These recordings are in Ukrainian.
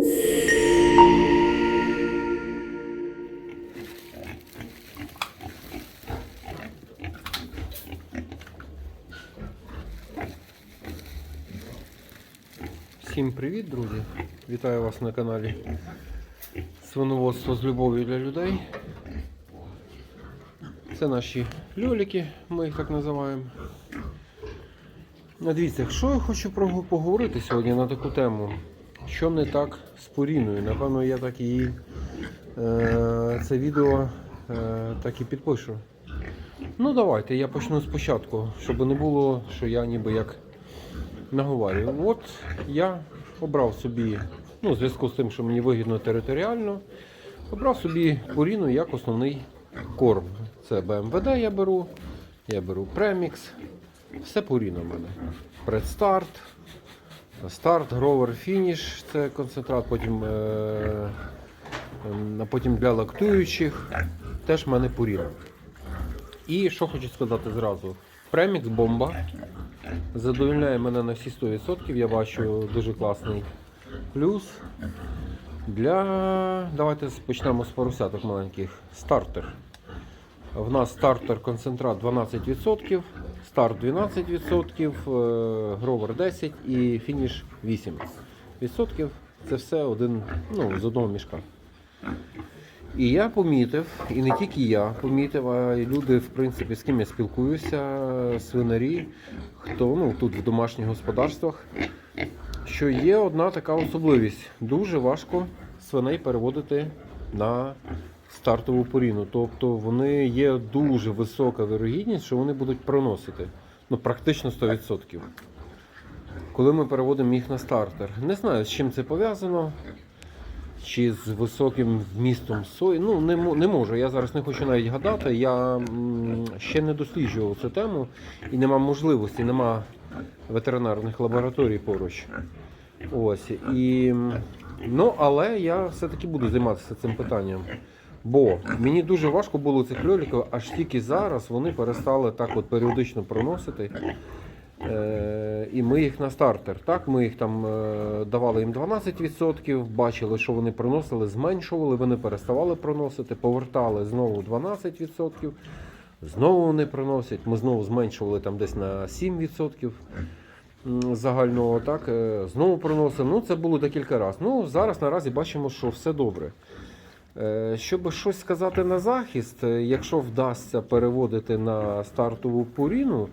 Всім привіт, друзі! Вітаю вас на каналі Свиноводство з любов'ю для людей. Це наші льоліки, ми їх так називаємо. Дивіться, що я хочу поговорити сьогодні на таку тему. Що не так з Поріною? Напевно, я так її е, це відео е, так і підпишу. Ну давайте, я почну спочатку, щоб не було, що я ніби як наговорюю. От я обрав собі, ну, в зв'язку з тим, що мені вигідно територіально, обрав собі поріну як основний корм. Це БМВД я беру, я беру премікс. Все поріно в мене. Предстарт, старт, гровер, фініш, це концентрат, потім, е, потім для лактуючих. Теж в мене поріно. І що хочу сказати зразу. Премікс бомба. Задовольняє мене на всі 100%. Я бачу дуже класний плюс. Для... Давайте почнемо з поросяток маленьких. Стартер. В нас стартер концентрат 12%, старт 12%, е, гровер 10% і фініш 8%. Це все один, ну, з одного мішка. І я помітив, і не тільки я помітив, а й люди, в принципі, з ким я спілкуюся, свинарі, хто ну, тут в домашніх господарствах, що є одна така особливість. Дуже важко свиней переводити на стартову поріну. Тобто вони є дуже висока вирогідність, що вони будуть проносити. Ну, практично 100%. Коли ми переводимо їх на стартер. Не знаю, з чим це пов'язано чи з високим вмістом сої. Ну, не, не можу. Я зараз не хочу навіть гадати. Я ще не досліджував цю тему і нема можливості, нема ветеринарних лабораторій поруч. Ось. І, ну, але я все-таки буду займатися цим питанням. Бо мені дуже важко було цих льоліків, аж тільки зараз вони перестали так от періодично проносити. Е, і ми їх на стартер. Так, ми їх там е, давали їм 12%, бачили, що вони проносили, зменшували, вони переставали проносити, повертали знову 12%. Знову вони проносять. Ми знову зменшували там десь на 7% загального. Так, е, знову проносимо. Ну, це було декілька разів. Ну, зараз наразі бачимо, що все добре. Е, Щоб щось сказати на захист, е, якщо вдасться переводити на стартову поріну,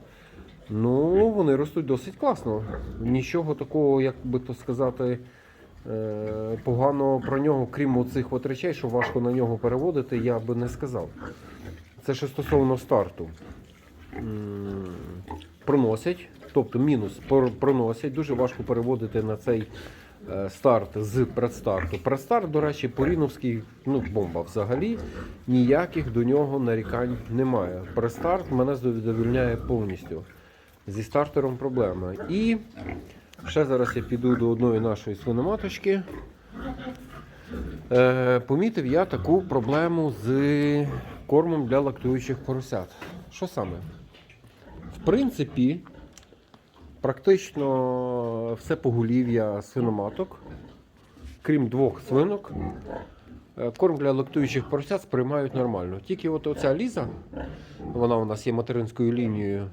Ну, вони ростуть досить класно. Нічого такого, як би то сказати, е, поганого про нього, крім оцих от речей, що важко на нього переводити, я би не сказав. Це що стосовно старту. Проносять, тобто мінус проносять. Дуже важко переводити на цей старт з предстарту. Предстарт, до речі, поріновський, ну, бомба взагалі. Ніяких до нього нарікань немає. Предстарт мене задовільняє повністю. Зі стартером проблема. І ще зараз я піду до одної нашої свиноматочки. Е, помітив я таку проблему з кормом для лактуючих поросят. Що саме? В принципі, практично все поголів'я свиноматок, крім двох свинок, е, корм для лактуючих поросят сприймають нормально. Тільки от оця ліза, вона у нас є материнською лінією.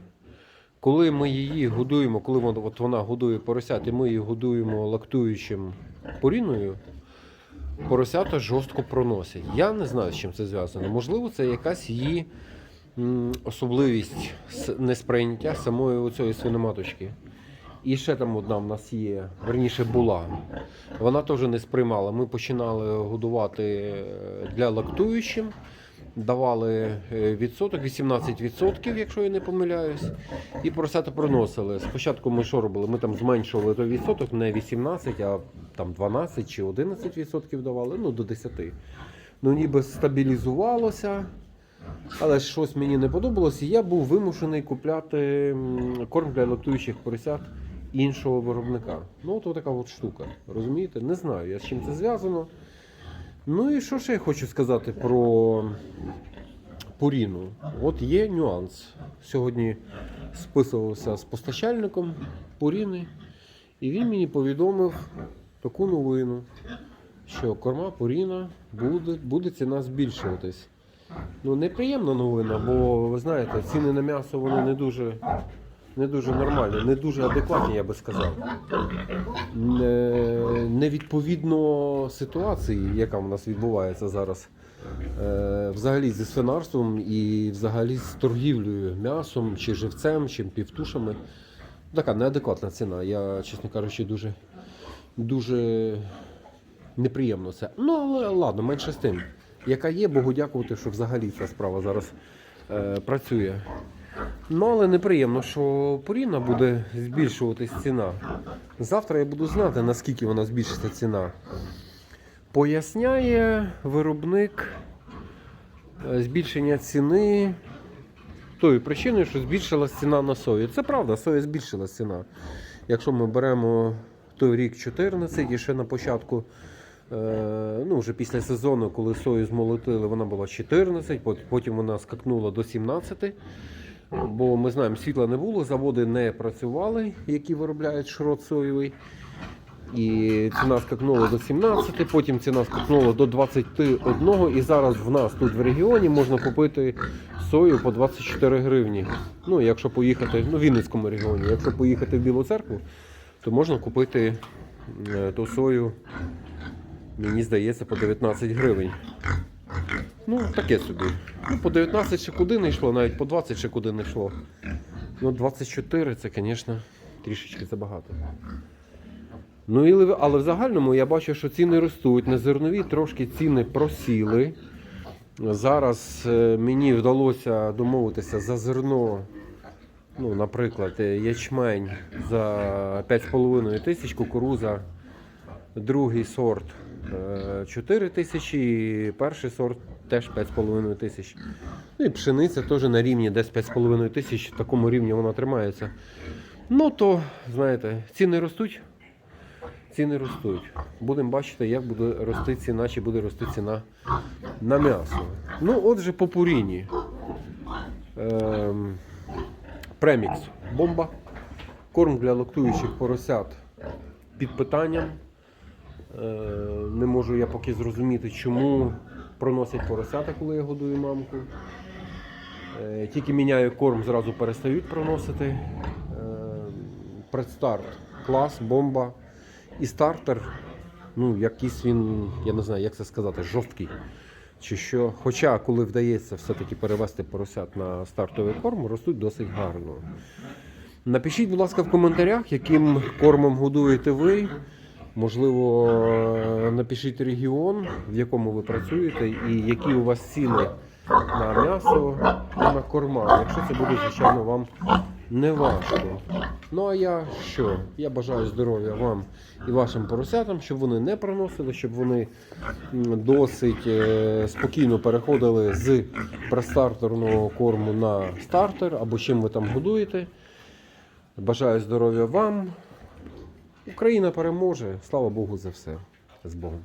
Коли ми її годуємо, коли от вона годує поросят, і ми її годуємо лактуючим поріною, поросята жорстко проносять. Я не знаю, з чим це зв'язано. Можливо, це якась її особливість несприйняття самої цієї свиноматочки. І ще там одна в нас є, верніше була. Вона теж не сприймала. Ми починали годувати е, для лактуючим давали е, відсоток, 18%, якщо я не помиляюсь, і поросята проносили. Спочатку ми що робили? Ми там зменшували той відсоток, не 18, а там 12 чи 11% давали, ну до 10. Ну ніби стабілізувалося. Але щось мені не подобалось, і я був вимушений купляти корм для лактуючих поросят іншого виробника. Ну, от така от штука. Розумієте? Не знаю, я з чим це зв'язано. Ну і що ще я хочу сказати про Пуріну? От є нюанс. Сьогодні списувався з постачальником Пуріни, і він мені повідомив таку новину, що корма Пуріна буде, буде ціна збільшуватись. Ну, неприємна новина, бо ви знаєте, ціни на м'ясо вони не дуже, не дуже нормальні, не дуже адекватні, я би сказав. Не, не ситуації, яка в нас відбувається зараз. Е, взагалі зі свинарством і взагалі з торгівлею м'ясом, чи живцем, чи півтушами. Така неадекватна ціна. Я, чесно кажучи, дуже, дуже неприємно це. Ну, але ладно, менше з тим. Яка є, Богу дякувати, що взагалі ця справа зараз е, працює. Ну, але неприємно, що порівняно буде збільшуватись ціна. Завтра я буду знати, наскільки вона збільшиться ціна. Поясняє виробник е, збільшення ціни тою причиною, що збільшилась ціна на сою. Це правда, соя збільшилась ціна. Якщо ми беремо той рік 14 і ще на початку, ну вже після сезону, коли сою змолотили, вона була 14, потім вона скакнула до 17. Бо ми знаємо, світла не було, заводи не працювали, які виробляють шрот соєвий. І ціна скакнула до 17, потім ціна скакнула до 21. І зараз в нас тут в регіоні можна купити сою по 24 гривні. Ну, якщо поїхати, ну, в Вінницькому регіоні, якщо поїхати в Білу церкву, то можна купити е, ту сою, мені здається, по 19 гривень. Ну, таке собі. Ну, по 19 ще куди не йшло, навіть по 20 ще куди не йшло. Ну, 24 це, звісно, трішечки забагато. Ну, але в загальному я бачу, що ціни ростуть. На зернові трошки ціни просіли. Зараз е, мені вдалося домовитися за зерно. Ну, наприклад, е, ячмень за 5,5 тисяч, кукуруза, другий сорт 4 тисячі, і перший сорт теж 5,5 тисяч. Ну і пшениця теж на рівні десь 5,5 тисяч, в такому рівні вона тримається. Ну то, знаєте, ціни ростуть. Ціни ростуть. Будемо бачити, як буде рости ціна, чи буде рости ціна на м'ясо. Ну, отже, по пуріні. Ем, премікс. Бомба. Корм для лактуючих поросят під питанням. Е, не можу я поки зрозуміти, чому проносять поросята, коли я годую мамку. Е, Тільки міняю корм, зразу перестають проносити. Е, Предстарт клас, бомба. І стартер, ну, якийсь він, я не знаю, як це сказати, жорсткий. Чи що. Хоча, коли вдається все-таки перевести поросят на стартовий корм, ростуть досить гарно. Напишіть, будь ласка, в коментарях, яким кормом годуєте ви. Можливо, е, напишіть регіон, в якому ви працюєте, і які у вас ціни на м'ясо і на корма. Якщо це буде, звичайно, вам не важко. Ну а я що? Я бажаю здоров'я вам і вашим поросятам, щоб вони не проносили, щоб вони досить е, спокійно переходили з престартерного корму на стартер або чим ви там годуєте. Бажаю здоров'я вам. Україна переможе. Слава Богу за все. З Богом.